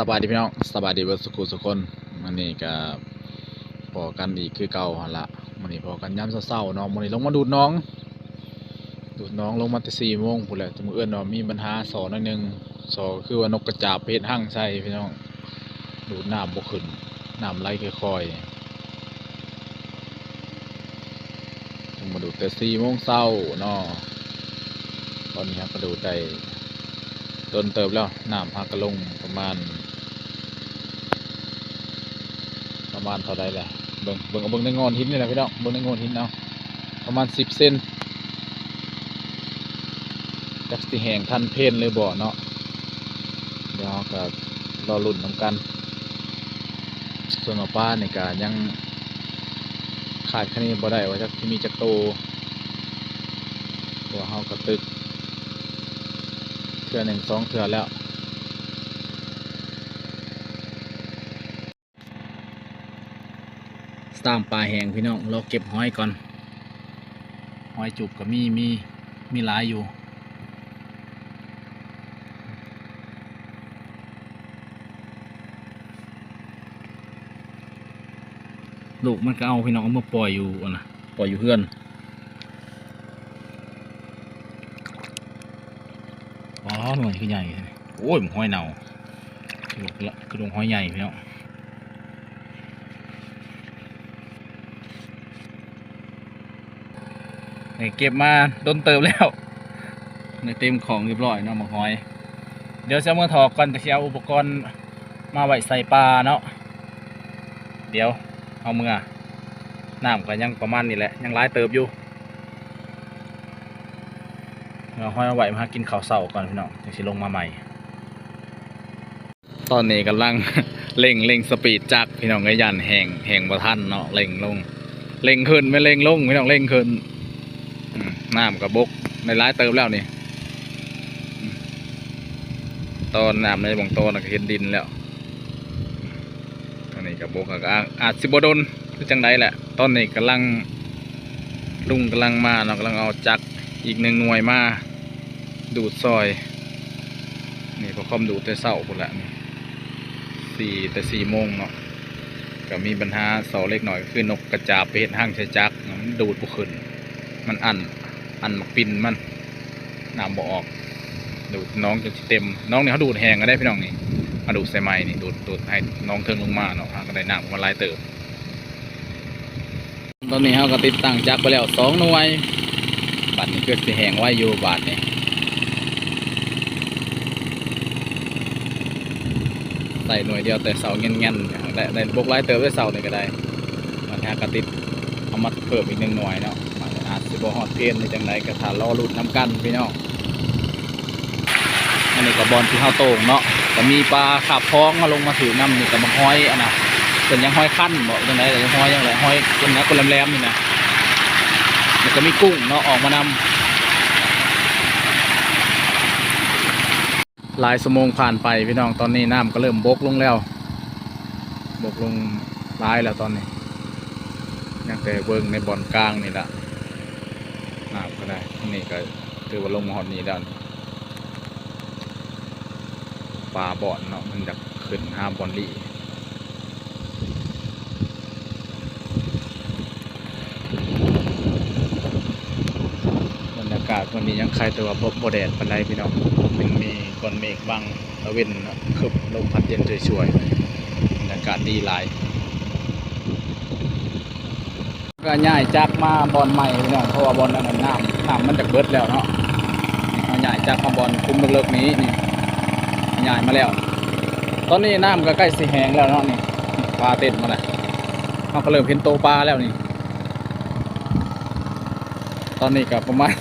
สบายดีพี่น้องสบายดีเบิดสุขุสุกคนมันนี่ก็พอกันอีกคือเก่าหันละมันนี่พอกันย้ำเศร้าๆเนาะมันนี่ลงมาดูดน้อง ดูดน้องลงมาแต่สี่โมงพู้แหละแต่มือเอื้อนเนาะมีปัญหาสอนหนึงสอคือว่านกกระจาบเพชรหั่งใส่พี่น้องดูดน้ำบ่ขึ้นน้ำไหลค่อยๆลงมาดูดแต่สี่โมงเช้าเนาะตอนนี้ครับก็ดูดได้โดนเติบแล้วน้ำพักกระลงประมาณ ประมาณเท่าใดแหละเบิ่งเบิ่งเอาเบิ่งในงอนหินนี่แหละพี่น้องเบิ่งในงอนหินเอาประมาณสิบเซนจักสิแหงทันเพนเลยบ่เนาะเดี๋ยวก็รอลุ่นน้ำกัน ส่วนหมาป้าในี่ก็ยังขาดคะแนนบ่ได้ว่าจักที่มีจักโตตัวเฮาก็ตึกเทือหนึ่งสองเทือแล้ว สร้างปลาแหงพี่น้องเราเก็บหอยก่อนหอยจุบก็มีมีมีหลายอยู่ลูกมันก็เอาพี่น้องเอามาปล่อยอยู่นะปล่อยอยู่เพื่อนอ๋อหน่วยคือใหญ่โอ้ยมห้อยเน่าคือลงละคือลงห้อยใหญ่พี่น้อง นี่เก็บมาโดนเติมแล้วในเต็มของเรียบร้อยเนาะหมกหอย เดี๋ยวจะเอามื่อถอกก่อนจะเอาอุปกรณ์มาไว้ใส่ปลาเนาะเดี๋ยวเอาเมื่อน้ำก็ยังประมาณนี้แหละยังร้ายเติบอยู่เราห้อยเอาไว้มากินข้าวเสาก่อนพี่น้องถึงสิลงมาใหม่ ตอนนี้กำลังเร่งเร่งสปีดจักรพี่น้องไอ้ยันแหงแหงบ่ทันเนาะเร่งลงเร่งขึ้นไม่เร่งลงพี่น้องเร่งขึ้น น้ำกับบกในร้ายเติมแล้วนี่ตอนน้ำในบางตอนก็เห็นดินแล้วตอนนี้กับบกก็อาอาจสิบโดนจังไดแหละตอนนี้กำลังลุงกำลังมาเนากำลังเอาจักรอีกหนึ่งหน่วยมา ดูดซอย นี่พอคอมดูดแต่เสาคนละนี่สี่แต่สี่โมงเนาะก็มีปัญหาเสาเล็กหน่อยคือนกกระจาบไปเห็นห้างใช้จักรมันดูดบุขึ้น มันอัน อันมักปินมันน้ำบ่ออก ดูดน้องจนเต็ม น้องเนี่ยเขาดูดแหงก็ได้พี่น้องนี่มาดูดใส่ไม้นี่ดูดดูดให้น้องเทิงลงมาเนาะก็ได้น้ำมันลายเติบตอนนี้เขาก็ติดตั้งจักรไปแล้วสองหน่วยบัตรนี่คือสิแหงไว้อยู่บาทนี่ใส่หน่วยเดียวแต่เสาเงี้ยนๆได้ได้บกไล่เติมด้วยเสานี่ก็ได้มันแค่กระติดเอามาเพิ่มอีกหนึ่งหน่วยเนาะ บฮอดเพนในจังไรกระถารอรุ่นน้ำกันพี่น้องอันนี้กับบอลที่ข้าโต่งเนาะก็มีปลาขับพ้องมาลงมาถือน้ำนี่กับมาห้อยอันน่ะเป็นยังห้อยขั้นบอกจังไรแต่ยังห้อยยังไรห้อยคนนะคนแหลมๆนี่นะแล้วก็มีกุ้งเนาะออกมานำหลายสมงผ่านไปพี่น้องตอนนี้น้ำก็เริ่มบกลงแล้ว บกลงร้ายแล้วตอนนี้ยังแต่เบิ้งในบ่อนกลางนี่แหละ น้ำก็ได้ นี่ก็ถือว่าลงมาหอดนี้แล้วนี่ปลาบ่อนเนาะมันจะขึ้นห้าบอนลี่บรรยากาศวันนี้ยังใครตัวาบ่บ่แดดปานใดพี่น้องเป็นมีก้อนเมฆบังตะเวนคึบลมพัดเย็นช่วยๆบรรยากาศดีหลาย ก็ย้ายจากมาบอลใหม่พี่น้องเพราะว่าบอลนั้นน้ำน้ำมันจะเบิดแล้วเนาะเอาย้ายจากมาบอลคุ้มเลิกนี้นี่ย้ายมาแล้ว ตอนนี้น้ำก็ใกล้สิแหงแล้วเนาะนี่ปลาเต็มมาแล้วเขาก็เริ่มเห็นโตปลาแล้วนี่ ตอนนี้ก็ประมาณ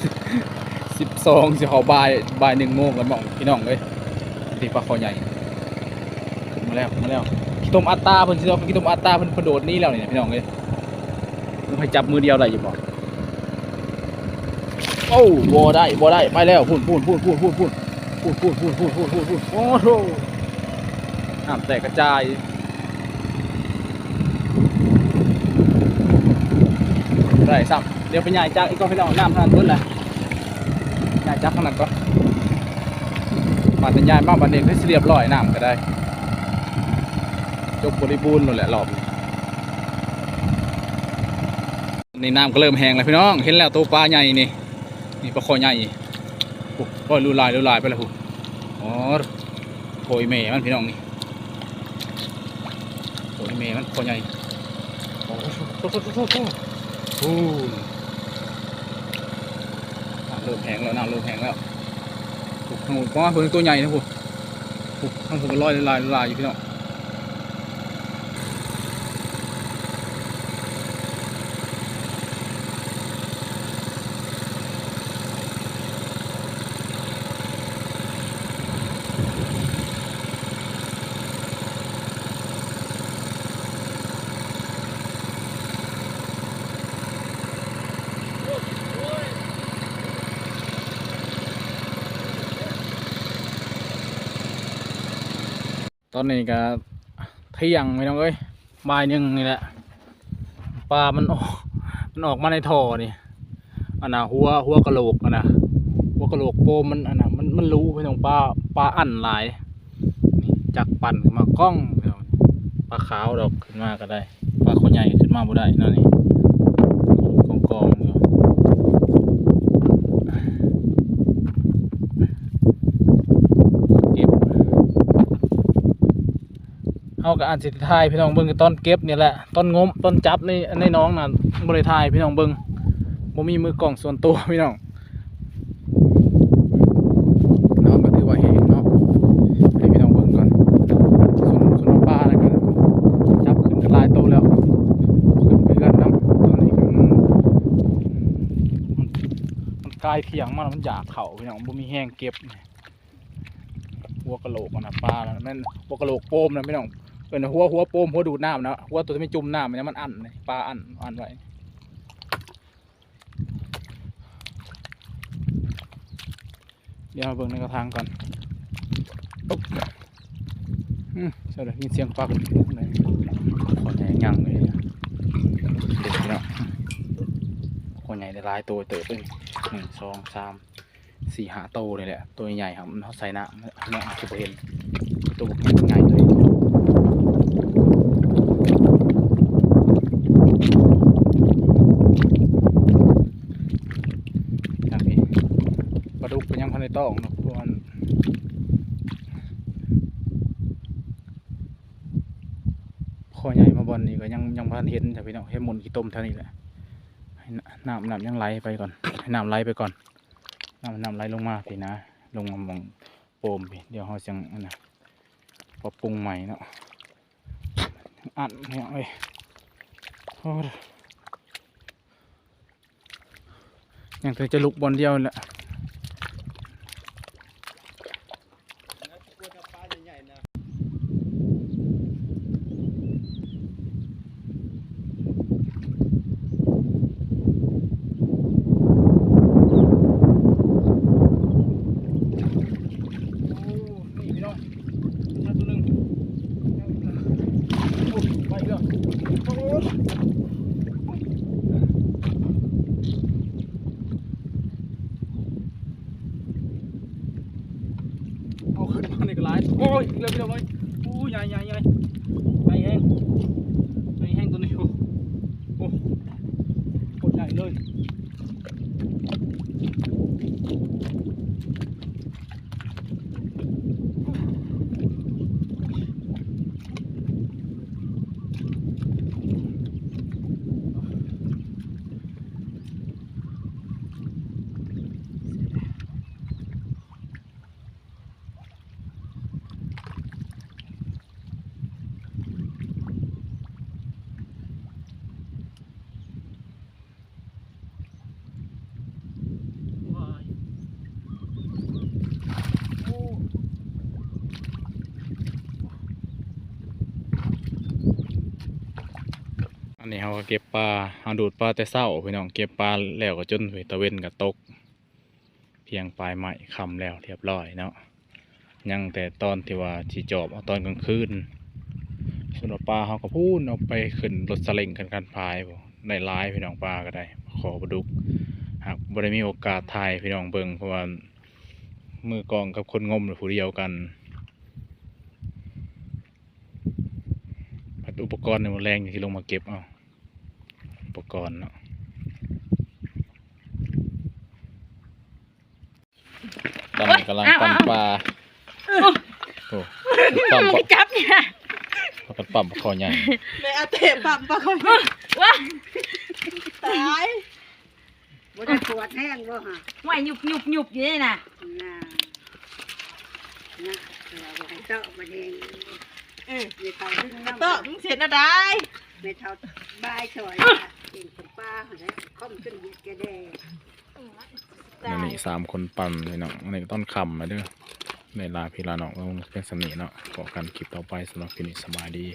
สิบสองสิเขาบ่ายบ่ายหนึ่งโมงกันบอกพี่น้องเลยที่ปลาคอใหญ่มาแล้วมาแล้วขี้ต้มอัตตาเพิ่นสิเอาขี้ต้มอัตตาเพิ่นกระโดดนี่แล้วนี่พี่น้องเลย ให้จับมือเดียวได้อยู่บ่โอ้บ่ได้บ่ได้ไปแล้วพูนพูนพูนพูนพูนพูนพูนพูนพูนพูนพูนพูนพูนโอ้โหน้ำแตกกระจายได้ซ้ำเดี๋ยวไปย้ายจากอีกก็ให้เราน้ำทางต้นแหละย้ายจากขนาดก็มาแต่ย้ายมาบันเด็กได้เรียบร้อยน้ำก็ได้จบบริบูรณ์หมดแหละรอบ นี้นี่น้ำก็เริ่มแห้งแล้วพี่น้อง เห็นแล้วตัวปลาใหญ่นี่ นี่ปลาคอใหญ่โอ้โหลูลายลูลายไปแล้วหูอ๋อโกยเมมันพี่น้องนี่โกยเมมันคอใหญ่โอ้โหโอ้โหโอ้โหโอ้โหโอ้โหน้ำเริ่มแห้งแล้วน้ำเริ่มแห้งแล้วโอ้โหข้างบนป้าเพิ่งตัวใหญ่นะพูโอ้โหข้างบนก็ลอยลูลายลูลายอยู่พี่น้อง ตอนนี้ก็เที่ยงไม่ต้องเอ้ยบ่ายหนึ่งนี่แหละปลามันออกมันออกมาในท่อนี่อันน่ะหัวหัวกะโหลกอันน่ะหัวกะโหลกโปมมันอันน่ะมันมันรู้พี่น้องปลาปลาอันหลายนี่จักปั่นมากล้องพี่น้องปลาขาวดอกขึ้นมาก็ได้ปลาขนใหญ่ขึ้นมาบ่ได้นั่นนี่กองกองๆอยู่เก็บ เอากับอันสิทายพี่น้องเบิ่งตอนเก็บเนี่ยแหละตอนงมตอนจับในในน้องน่ะบ่ไทายพี่น้องเบิ่งบ่มีมือกล้องส่วนตัวพี่น้องน้ำก็ถือว่าแห้งเนาะให้พี่น้องเบิ่งก่อนส่วนส่วนปลานะก็จับขึ้นกันหลายโตแล้วขึ้นไปกันน้ำตอนนี้ก็มันมันมันกลายเถียงมาแล้วมันอยากเข่าพี่น้องบ่มีแห้งเก็บหัวกะโหลกนะปลาน่ะแม่นหัวกะโหลกโปมนะพี่น้อง เออหัวหัวโปมหัวดูดน้ำนะหัวตัวที่ไม่จุ่มน้ำเนี่ยมันอันเลยปลาอันอันไว้เดี๋ยวมาเบิ่งในกระถางก่อนปุ๊บอืมเสียเลยมีเสียงปลาไหนขอใหญ่ยังเลยเด็ดพี่น้องขอใหญ่ได้ลายตัวเติบเลยหนึ่งสองสามสี่หาโตเลยแหละตัวใหญ่ครับมันเขาใส่น้ำเนี่ยคือเห็นตัวบกใหญ่เลยครับพี่ปลา ดุกก็ยังพันในต้องเนาะพราะมันคอใหญ่มาบอลนี่ก็ยังยังพันเห็นแต่พี่น้องให้หมุนขี้ต้มเท่านี้แหละให้น้ำน้ำยังไหลไปก่อนให้น้ำไหลไปก่อนน้ำน้ำไหลลงมาพี่นะ ลงมามองโปมพี่เดี๋ยวเขาจังอันนะปรับปรุงใหม่เนาะอัดเนี่ยเอ้ยยยังเคยจะลุกบอลเดียวแหละโอ้นี่พี่น้องมาตัวหนึ่งโอ้ไปเรื่องโอ้เอา ขึ้นมาในกระไรโอ้ยเร็วเร็วเลยโอ้ยใหญ่ใหญ่ใหญ่ใหญ่แห้งใหญ่แห้งตัวนี้โอ้โอ้โคตรใหญ่เลย ว้ายโอ้อั นนี้เขาก็เก็บปลาเขาดูดปลาแต่เศร้าพี่น้องเก็บปลาแล้วก็จนไปตะเวนกับตก เพียงปลายไม้คำแล้วเรียบร้อยเนาะยังแต่ตอนที่ว่าที่จอบเอาตอนกลางคืนส่วนปลาเขาก็พูนเอาไปขึ้นรถสลิงกันกันพายในร้ายพี่น้องปลาก็ได้ ขอประดุกหากบ่ได้มีโอกาสถ่ายพี่น้องเบิงเพราะว่ามือกองกับคนงมหรือผู้เดียวกันอุปกรณ์ในมันแรงที่ลงมาเก็บเอา ปกรณ์เนาะตอนนี้กำลังปั่นปลาโอ้ปั่มปลาจับเนี่ยปลาปั่มปลาคอใหญ่แม่อาเตะปั๊มปะคนว้าตายบ่ได้ปวดแห้งบ่ฮะห่วยหยุบหยุบหยุบอยู่นี่น่ะน่านะเราบ่ให้เตาะบ่แดงเออไม่เท่าดึงน้ำโตะมึงเสร็จนะได้ไม่เท่าบายช่วย กินกับป้าหั่นแหละค่อมขึ้นเหยียดแกแดงมันนี้สามคนปั่นเลยเนาะในต้นคำมาด้วยในลาพิลาเนาะก็เป็นสนิเนาะขอกันคลิปต่อไปสำหรับคลิปนี้สบายดี